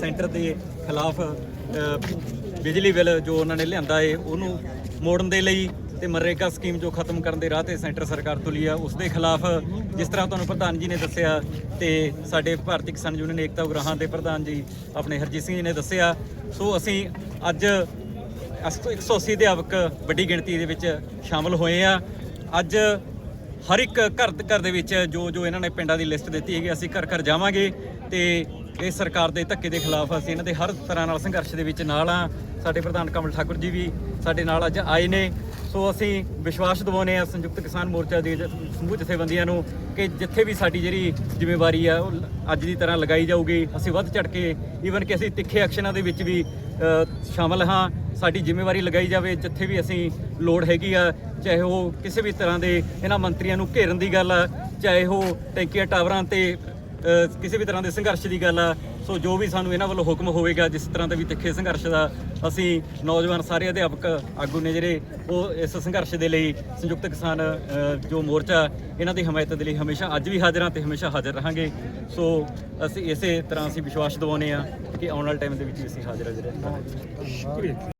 Centre ਦੇ ਖਿਲਾਫ ਬਿਜਲੀ ਬਿੱਲ ਜੋ ਉਹਨਾਂ ਨੇ ਲਿਆਂਦਾ ਏ, ਉਹਨੂੰ ਮੋੜਨ ਦੇ ਲਈ ਤੇ ਮਨਰੇਗਾ ਸਕੀਮ ਜੋ ਖਤਮ ਕਰਨ ਦੇ ਰਾਹ ਤੇ ਸੈਂਟਰ ਸਰਕਾਰ ਤੁਲੀ ਆ, ਉਸ ਦੇ ਖਿਲਾਫ ਜਿਸ ਤਰ੍ਹਾਂ ਤੁਹਾਨੂੰ ਪ੍ਰਧਾਨ ਜੀ ਨੇ ਦੱਸਿਆ ਤੇ ਸਾਡੇ ਭਾਰਤੀ ਕਿਸਾਨ ਯੂਨੀਅਨ ਏਕਤਾ ਉਗਰਾਹਾਂ ਦੇ ਪ੍ਰਧਾਨ ਜੀ ਆਪਣੇ ਹਰਜੀਤ ਸਿੰਘ ਜੀ ਨੇ ਦੱਸਿਆ, ਸੋ ਅਸੀਂ ਅੱਜ ਅਸ- 180 ਅਧਿਆਪਕ ਵੱਡੀ ਗਿਣਤੀ ਦੇ ਵਿੱਚ ਸ਼ਾਮਲ ਹੋਏ ਆ। ਅੱਜ ਹਰ ਇੱਕ ਘਰ ਘਰ ਦੇ ਵਿੱਚ ਜੋ ਜੋ ਇਹਨਾਂ ਨੇ ਪਿੰਡਾਂ ਦੀ ਲਿਸਟ ਦਿੱਤੀ ਹੈਗੀ, ਅਸੀਂ ਘਰ ਘਰ ਜਾਵਾਂਗੇ ਤੇ ਇਸ ਸਰਕਾਰ ਦੇ ਧੱਕੇ ਦੇ ਖਿਲਾਫ ਅਸੀਂ ਇਹਨਾਂ ਦੇ ਹਰ ਤਰ੍ਹਾਂ ਨਾਲ ਸੰਘਰਸ਼ ਦੇ ਵਿੱਚ ਨਾਲ ਆ ਸਾਡੇ ਪ੍ਰਧਾਨ ਕਮਲ ਠਾਕੁਰ ਜੀ ਵੀ ਸਾਡੇ ਨਾਲ ਅੱਜ ਆਏ ਨੇ। ਸੋ ਅਸੀਂ ਵਿਸ਼ਵਾਸ ਦਿਵਾਉਂਦੇ ਆ ਸੰਯੁਕਤ ਕਿਸਾਨ ਮੋਰਚਾ ਦੇ ਸਮੂਹ ਜਥੇਬੰਦੀਆਂ ਨੂੰ ਕਿ ਜਿੱਥੇ ਵੀ ਸਾਡੀ ਜਿਹੜੀ ਜ਼ਿੰਮੇਵਾਰੀ ਆ ਉਹ ਅੱਜ ਦੀ ਤਰ੍ਹਾਂ ਲਗਾਈ ਜਾਊਗੀ। ਅਸੀਂ ਵੱਧ ਚੜ ਕੇ ਈਵਨ ਕਿ ਅਸੀਂ ਤਿੱਖੇ ਐਕਸ਼ਨਾਂ ਦੇ ਵਿੱਚ ਵੀ ਅ, ਸ਼ਾਮਲ ਹਾਂ। ਸਾਡੀ ਜ਼ਿੰਮੇਵਾਰੀ ਲਗਾਈ ਜਾਵੇ ਜਿੱਥੇ ਵੀ ਅਸੀਂ ਲੋੜ ਹੈਗੀ ਆ ਚਾਹੇ ਉਹ ਕਿਸੇ ਵੀ ਤਰ੍ਹਾਂ ਦੇ ਇਹਨਾਂ ਮੰਤਰੀਆਂ ਨੂੰ ਘੇਰਨ ਦੀ ਗੱਲ ਆ ਚਾਹੇ ਉਹ ਟੈਂਕੀਆਂ ਟਾਵਰਾਂ ਤੇ ਕਿਸੇ ਵੀ ਤਰ੍ਹਾਂ ਦੇ ਸੰਘਰਸ਼ ਦੀ ਗੱਲ ਆ। ਸੋ ਜੋ ਵੀ ਸਾਨੂੰ ਇਹਨਾਂ ਵੱਲੋਂ ਹੁਕਮ ਹੋਵੇਗਾ, ਜਿਸ ਤਰ੍ਹਾਂ ਦਾ ਵੀ ਤਿੱਖੇ ਸੰਘਰਸ਼ ਦਾ ਅਸੀਂ ਨੌਜਵਾਨ ਸਾਰੇ ਅਧਿਆਪਕ ਆਗੂ ਨੇ ਜਿਹੜੇ, ਉਹ ਇਸ ਸੰਘਰਸ਼ ਦੇ ਲਈ ਸੰਯੁਕਤ ਕਿਸਾਨ ਜੋ ਮੋਰਚਾ, ਇਹਨਾਂ ਦੀ ਹਮਾਇਤ ਦੇ ਲਈ ਹਮੇਸ਼ਾ ਅੱਜ ਵੀ ਹਾਜ਼ਰ ਹਾਂ ਤੇ ਹਮੇਸ਼ਾ ਹਾਜ਼ਰ ਰਹਾਂਗੇ। ਸੋ ਅਸੀਂ ਇਸੇ ਤਰ੍ਹਾਂ ਅਸੀਂ ਵਿਸ਼ਵਾਸ ਦਿਵਾਉਂਦੇ ਆ ਕਿ ਆਉਣ ਵਾਲੇ ਟਾਈਮ ਦੇ ਵਿੱਚ ਵੀ ਅਸੀਂ ਹਾਜ਼ਰ ਹਾਜ਼ਰ ਰਹਾਂਗੇ